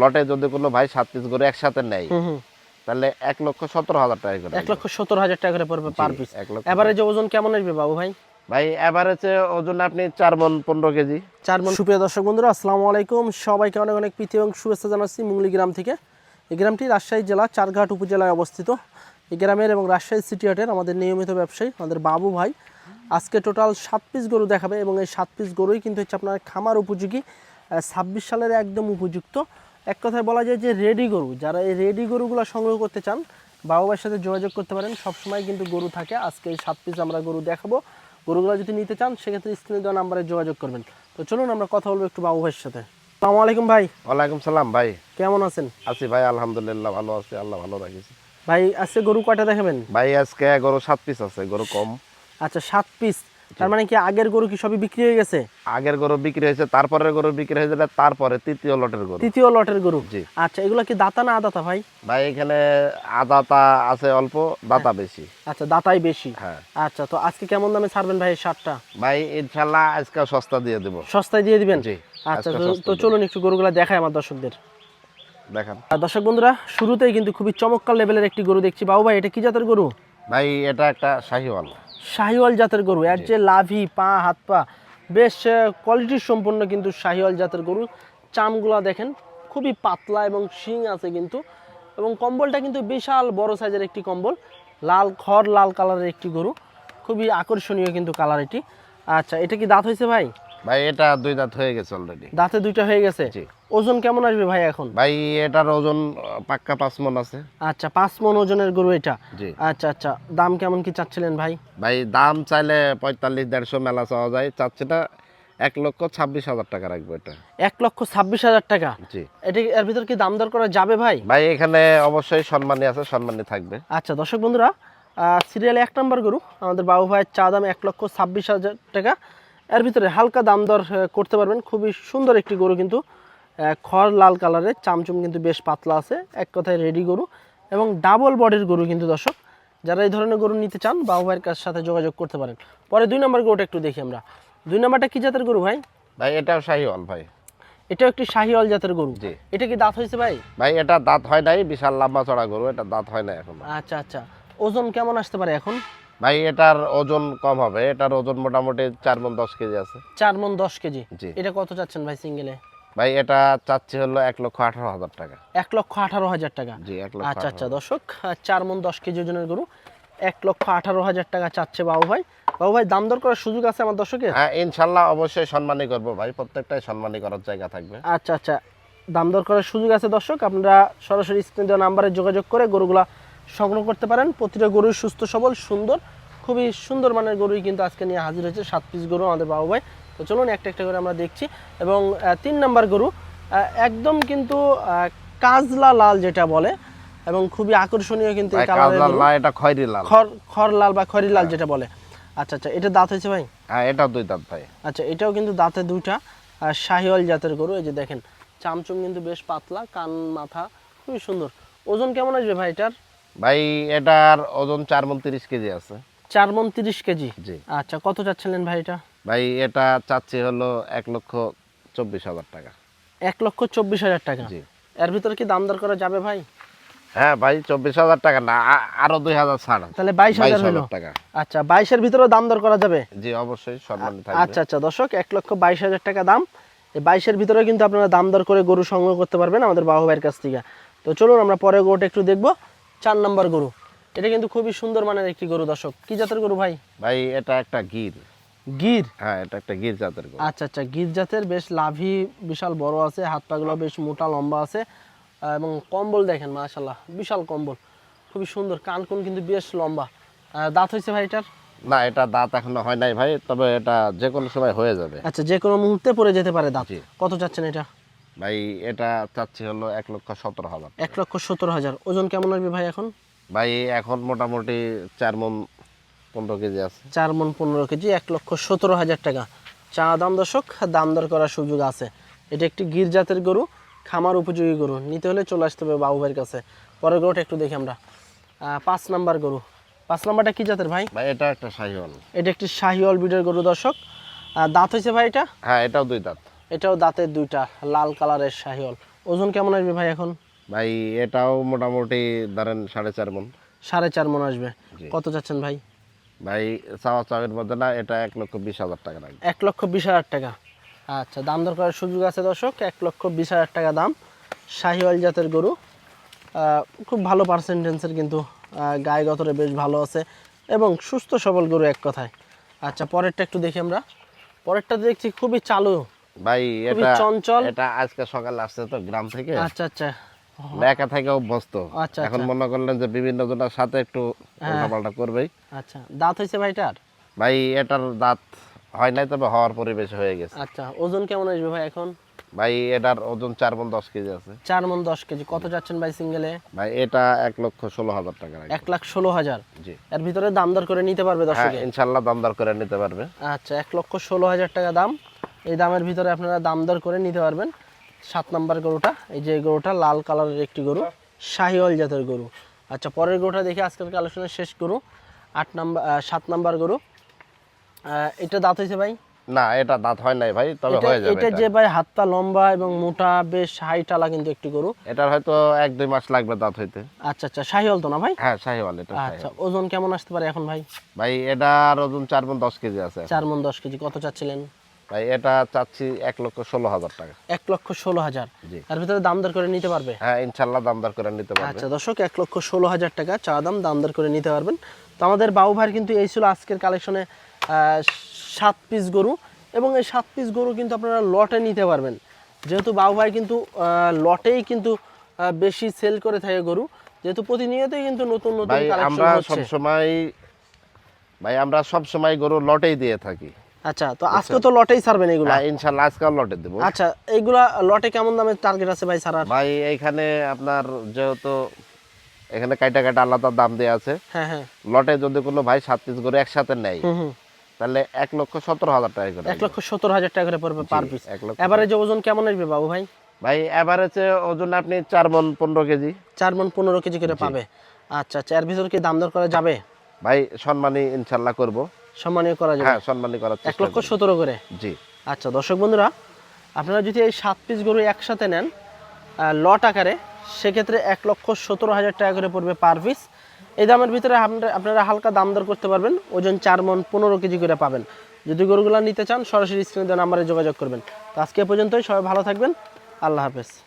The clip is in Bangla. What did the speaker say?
লটে যদি কোনো ভাই সাত পিস গরু একসাথে নেয় তাহলে এক লক্ষ সতেরো হাজার টাকা করে এক লক্ষ সত্তর হাজার টাকা করে পড়বে পার পিস এক লক্ষ এভারেজ ওজন কেমন আসবে বাবু ভাই? ভাই এভারেজে ওজন আপনি চার মন পনেরো কেজি। চার মন। সুপ্রিয় দর্শক বন্ধুরা আসসালামু আলাইকুম। সবাইকে অনেক অনেক প্রীতি এবং শুভেচ্ছা জানাচ্ছি মুঙ্গলি গ্রাম থেকে। এই গ্রামটি রাজশাহী জেলা চারঘাট উপজেলায় অবস্থিত। এই গ্রামের এবং রাজশাহী সিটি হাটের আমাদের নিয়মিত ব্যবসায়ী আমাদের বাবু ভাই। আজকে টোটাল সাত পিস গরু দেখাবে এবং এই সাত পিস গরুই কিন্তু হচ্ছে আপনার খামার উপযোগী ছাব্বিশ সালের একদম উপযুক্ত। এক কথায় বলা যায় যে রেডি গরু। যারা এই রেডি গরুগুলো সংগ্রহ করতে চান বাবু ভাইয়ের সাথে যোগাযোগ করতে পারেন। সবসময় কিন্তু গরু থাকে। আজকে এই সাত পিস আমরা গরু দেখাবো। গরুগুলো যদি নিতে চান সেক্ষেত্রে স্ক্রিনে দেওয়া নাম্বারে যোগাযোগ করবেন। তো চলুন আমরা কথা বলব একটু বাবু ভাইয়ের সাথে। আসসালামু আলাইকুম ভাই। ওয়ালাইকুম সালাম ভাই। কেমন আছেন? আছি ভাই আলহামদুলিল্লাহ ভালো আছি। আল্লাহ ভালো রাখিছি। ভাই আজকে গরু কয়টা দেখাবেন? ভাই আজকে গরু সাত পিস আছে গরু কম। আচ্ছা সাত পিস তার মানে কি আগের গরু কি সবই বিক্রি হয়ে গেছে? আগের গরু বিক্রি হয়েছে তারপরের গরু বিক্রি হয়েছে তারপরে তৃতীয় লটের গরু। তৃতীয় লটের গরু। জি। আচ্ছা এগুলো কি দাতা না আদাতা ভাই? ভাই এখানে আদাতা আছে অল্প দাতা বেশি। আচ্ছা দাতাই বেশি। হ্যাঁ। আচ্ছা তো আজকে কেমন দামে ছাড়বেন ভাই শার্টটা ভাই ইনশাল্লাহ আজকে সস্তা দিয়ে দেবো। সস্তায় দিয়ে দিবেন? জি আচ্ছা তো- সস্তা। চলুন একটু গরুগুলা দেখাই আমার দর্শকদের। দেখান। দর্শক বন্ধুরা শুরুতেই কিন্তু খুবই চমৎকার লেভেলের একটি গরু দেখছি। বাবু ভাই এটা কি জাতের গরু? ভাই এটা একটা শাহিওয়াল। শাহিওয়াল জাতের গরু এর যে লাভি পা হাত পা বেশ কোয়ালিটির সম্পূর্ণ কিন্তু শাহিওয়াল জাতের গরু। চামগুলা দেখেন খুবই পাতলা এবং শিং আছে কিন্তু এবং কম্বলটা কিন্তু বিশাল বড় সাইজের একটি কম্বল লাল খড় লাল কালারের একটি গরু খুবই আকর্ষণীয় কিন্তু কালার এটি। আচ্ছা এটা কি দাঁত হয়েছে ভাই? ভাই এটা দুই দাঁত হয়ে গেছে অলরেডি দাঁতে দুইটা হয়ে গেছে? জি। ওজন কেমন আসবে ভাই এখন? ভাই এটার ওজন পাক্কা পাঁচ মন আছে। আচ্ছা পাঁচ মন ওজনের গরু এটা? জি। আচ্ছা আচ্ছা দাম কেমন কি চাচ্ছিলেন ভাই? ভাই দাম চাইলে পঁয়তাল্লিশ দেড়শো মেলা চাওয়া যায়। চাচ্ছে না এক লক্ষ ছাব্বিশ হাজার টাকা রাখব এটা। এক লক্ষ ছাব্বিশ হাজার টাকা? জি। এটা এর ভিতর কি দাম দর করা যাবে ভাই? ভাই এখানে অবশ্যই সম্মানী আছে সম্মানী থাকবে। আচ্ছা দর্শক বন্ধুরা সিরিয়ালে এক নম্বর গরু আমাদের বাবু ভাইয়ের চা দাম এক লক্ষ ছাব্বিশ হাজার টাকা। এর ভিতরে হালকা দাম দর করতে পারবেন। খুবই সুন্দর একটি গরু কিন্তু খড় লাল কালারের চামচুম কিন্তু বেশ পাতলা আছে এক কথায় রেডি গরু এবং ডাবল বডির গরু কিন্তু দর্শক। যারা এই ধরনের গরু নিতে চান বাবু ভাইয়ের কাছ সাথে যোগাযোগ করতে পারেন। পরে দুই নম্বর গরুটা একটু দেখি আমরা। দুই নম্বরটা কি জাতের গরু ভাই? ভাই এটাও শাহিওয়াল ভাই। এটাও একটি শাহিওয়াল জাতের গরু। জি। এটা কি দাঁত হয়েছে ভাই? ভাই এটা দাঁত হয় নাই বিশাল লম্বা চড়া গরু এটা দাঁত হয় না এখন। আচ্ছা আচ্ছা। ওজন কেমন আসতে পারে এখন? ভাই এটার ওজন কম হবে। এটার ওজন মোটামুটি চার মন দশ কেজি আছে। চার মন দশ কেজি? এটা কত চাচ্ছেন ভাই সিঙ্গেলে? ভাই এটা চাচ্ছে হলো এক লক্ষ আঠারো হাজার টাকা। এক লক্ষ আঠারো হাজার টাকা? জি এক লক্ষ আচ্ছা আচ্ছা দর্শক চার মন দশ কেজি ওজনের গরু এক লক্ষ আঠারো হাজার টাকা চাচ্ছে বাবু ভাই। বাবু ভাই দাম দর করার সুযোগ আছে আমার দর্শকের? হ্যাঁ ইনশাল্লাহ অবশ্যই সম্মানই করব ভাই। প্রত্যেকটাই সম্মানই করার জায়গা থাকবে। আচ্ছা আচ্ছা দাম দর করার সুযোগ আছে দর্শক। আপনারা সরাসরি স্ক্রিন দেওয়া নাম্বারে যোগাযোগ করে গরুগুলা সংগ্রহ করতে পারেন। প্রতিটা গরুই সুস্থ সবল সুন্দর খুবই সুন্দর মানের গরুই কিন্তু আজকে নিয়ে হাজির হয়েছে সাত পিস গরু আমাদের বাবু ভাই। তো চলুন একটা একটা করে আমরা দেখছি। এবং তিন নাম্বার গরু একদম কিন্তু কাজলা লাল যেটা বলে এবং খুবই আকর্ষণীয় কিন্তু এই এটা খয়রি লাল। বা খড়ি লাল যেটা বলে। আচ্ছা আচ্ছা এটা দাঁত হয়েছে ভাই? হ্যাঁ এটাও দুই দাঁত ভাই। আচ্ছা এটাও কিন্তু দাঁতে দুইটা। আর শাহিওয়াল জাতের গরু এই যে দেখেন চামচুম কিন্তু বেশ পাতলা কান মাথা খুবই সুন্দর। ওজন কেমন আসবে ভাই এটার? ভাই এটার ওজন চার মন তিরিশ কেজি আছে। চার মন তিরিশ কেজি? জি। আচ্ছা কত চাচ্ছিলেন ভাই এটা? ভাই এটা চাচ্ছি হলো এক লক্ষ চব্বিশ হাজার টাকা। এক লক্ষ চব্বিশ হাজার টাকা? জি। এর ভিতরে কি দাম দর করা যাবে ভাই? হ্যাঁ ভাই চব্বিশ হাজার টাকা না আরও দুই হাজার ছাড়। তাহলে বাইশ হাজার হলো। টাকা। আচ্ছা বাইশের ভিতরেও দাম দর করা যাবে? জি অবশ্যই সম্মানী থাকবে। আচ্ছা আচ্ছা দর্শক এক লক্ষ বাইশ হাজার টাকা দাম। এই বাইশের ভিতরে কিন্তু আপনারা দাম দর করে গরু সংগ্রহ করতে পারবেন আমাদের বাবু ভাইয়ের কাছ থেকে। তো চলুন আমরা পরে গরুটা একটু দেখব। চার নম্বর গরু। এটা কিন্তু খুবই সুন্দর মানের একটি গরু দর্শক। কি জাতের গরু ভাই? ভাই এটা একটা গির। গির? হ্যাঁ এটা একটা গির জাতের গরু। আচ্ছা আচ্ছা গির জাতের বেশ লাভি বিশাল বড় আছে হাত পাগুলো বেশ মোটা লম্বা আছে এবং কম্বল দেখেন মাশাল্লাহ বিশাল কম্বল খুবই সুন্দর কান কোন কিন্তু বেশ লম্বা। দাঁত হয়েছে ভাই এটার? না এটা দাঁত এখনও হয় নাই ভাই তবে এটা যে কোনো সময় হয়ে যাবে। আচ্ছা যে কোনো মুহূর্তে পড়ে যেতে পারে দাঁত। কত চাচ্ছেন এটা? ভাই এটা চাচ্ছি হলো এক লক্ষ সতেরো হাজার। এক লক্ষ সত্তর হাজার। ওজন কেমন আসবে ভাই এখন? ভাই এখন মোটামুটি চার মন পনেরো কেজি আছে। চার মন পনেরো কেজি এক লক্ষ সতেরো হাজার টাকা। চা দাম দর্শক দাম দর করার সুযোগ আছে। এটা একটি গির জাতের গরু খামার উপযোগী গরু। নিতে হলে চলে আসতে হবে বাবু ভাইয়ের কাছে। পরের গরুটা একটু দেখি আমরা। পাঁচ নাম্বার গরু। পাঁচ নাম্বারটা কি জাতের ভাই? ভাই এটা একটা শাহিওয়াল। এটা একটি শাহিওয়াল বিডের গরু দর্শক। দাঁত হয়েছে ভাই এটা? হ্যাঁ এটাও দুই দাঁত। এটাও দাঁতের দুইটা লাল কালারের শাহিওয়াল ওজন কেমন আসবে ভাই এখন? ভাই এটাও মোটামুটি ধরেন সাড়ে চার মন। সাড়ে চার মন আসবে। কত চাচ্ছেন ভাই? ভাই চাওয়া চাওয়ের মধ্যে না এটা এক লক্ষ বিশ হাজার টাকা লাগবে এক লক্ষ বিশ হাজার টাকা। আচ্ছা দাম দর করার সুযোগ আছে দর্শক? এক লক্ষ বিশ হাজার টাকা দাম। শাহিওয়াল জাতের গরু। খুব ভালো পার্সেন্টেন্সের কিন্তু গায়ে গতরে বেশ ভালো আছে এবং সুস্থ সবল গরু এক কথায়। আচ্ছা পরেরটা একটু দেখি আমরা। পরেরটা দেখছি খুবই চালু ভাই এটা চঞ্চল। এটা আজকে সকালে আসছে তো গ্রাম থেকে। আচ্ছা আচ্ছা। একা থেকে অভ্যস্ত। আচ্ছা, এখন আচ্ছা। মনে করলেন যে বিভিন্ন জনের সাথে একটু উল্টাপাল্টা করবেই। আচ্ছা দাঁত হয়েছে ভাইটার ভাই এটার দাঁত হয় নাই তবে হওয়ার পরিবেশ হয়ে গেছে। আচ্ছা ওজন কেমন আসবে ভাই এখন? ভাই এটার ওজন চার মন দশ কেজি আছে। চার মন দশ কেজি। কত যাচ্ছেন ভাই সিঙ্গেলে? ভাই এটা এক লক্ষ ষোলো হাজার টাকা এক লাখ ষোলো হাজার? জি। এর ভিতরে দাম দর করে নিতে পারবে হ্যাঁ দর্শকে? ইনশাল্লাহ দাম দর করে নিতে পারবে। আচ্ছা এক লক্ষ ষোলো হাজার টাকা দাম। এই দামের ভিতরে আপনারা দাম দর করে নিতে পারবেন। সাত নাম্বার গরুটা এই যে গরুটা লাল কালারের একটি গরু শাহিওয়াল জাতের গরু। আচ্ছা পরের গরুটা দেখে আজকের কালেকশনের শেষ গরু আট নাম্বার সাত নাম্বার গরু। এটা দাঁত হয়েছে ভাই? না এটা দাঁত হয় নাই ভাই তবে হয়ে যাবে এটা এটা। যে ভাই হাতটা লম্বা এবং মোটা বেশ হাইটালা কিন্তু একটি গরু। এটার হয়তো এক দুই মাস লাগবে দাঁত হইতে। আচ্ছা আচ্ছা শাহিওয়াল তো না ভাই? হ্যাঁ শাহিওয়াল এটা আচ্ছা ওজন কেমন আসতে পারে এখন ভাই? ভাই এটার ওজন চার মন দশ কেজি আছে। চার মন দশ কেজি কত চাচ্ছিলেন? ভাই এটা চাচ্ছি এক লক্ষ ষোলো হাজার টাকা। এক লক্ষ ষোলো হাজার। এর ভিতরে দাম দর করে নিতে পারবে? হ্যাঁ ইনশাল্লাহ দাম দর করে নিতে পারবে। আচ্ছা দর্শক এক লক্ষ ষোলো হাজার টাকা চা দাম দাম দর করে নিতে পারবেন। তো আমাদের বাবু ভাইয়ের কিন্তু এই ছিল আজকের কালেকশনে সাত পিস গরু এবং এই সাত পিস গরু কিন্তু আপনারা লটে নিতে পারবেন। যেহেতু বাবু ভাই কিন্তু লটেই কিন্তু বেশি সেল করে থাকে গরু। যেহেতু প্রতিনিয়তই কিন্তু নতুন নতুন ভাই আমরা হচ্ছে। সব সময় ভাই আমরা সব সময় গরু লটেই দিয়ে থাকি। আচ্ছা তো আজকে তো লটেই ছাড়বেন এগুলো? হ্যাঁ ইনশাল্লাহ আজকাল লটে দেবো। আচ্ছা এইগুলা লটে কেমন দামের টার্গেট আছে ভাই ভাই এইখানে আপনার যেহেতু এখানে কাইটা কাইটা আলাদা দাম আছে। হ্যাঁ হ্যাঁ। লটে যদি কোনো ভাই সাত পিস গরু একসাথে নেয় তাহলে এক লক্ষ সতেরো হাজার টাকা করে এক লক্ষ সত্তর হাজার টাকা করে পড়বে পার পিস এক লক্ষ এবারে যে ওজন কেমন আসবে বাবু ভাই? ভাই এভারেজে ওজন আপনি চার মন পনেরো কেজি। চার মন পনেরো কেজি করে পাবে। আচ্ছা আচ্ছা এর ভিতর কি দাম দর করা যাবে? ভাই সম্মানী ইনশাল্লাহ করব। সম্মানীয় করা যাবে। হ্যাঁ সম্মানী করার এক লক্ষ সতেরো করে? জি। আচ্ছা দর্শক বন্ধুরা আপনারা যদি এই সাত পিস গরু একসাথে নেন লট আকারে সেক্ষেত্রে এক লক্ষ সতেরো হাজার টাকা করে পড়বে পার পিস। এই দামের ভিতরে আপনারা- আপনারা হালকা দাম দর করতে পারবেন ওজন চার মন পনেরো কেজি করে পাবেন। যদি গরুগুলো নিতে চান সরাসরি স্ক্রিনে দেওয়া নাম্বারে যোগাযোগ করবেন। তো আজকে পর্যন্তই সবাই ভালো থাকবেন আল্লাহ হাফেজ।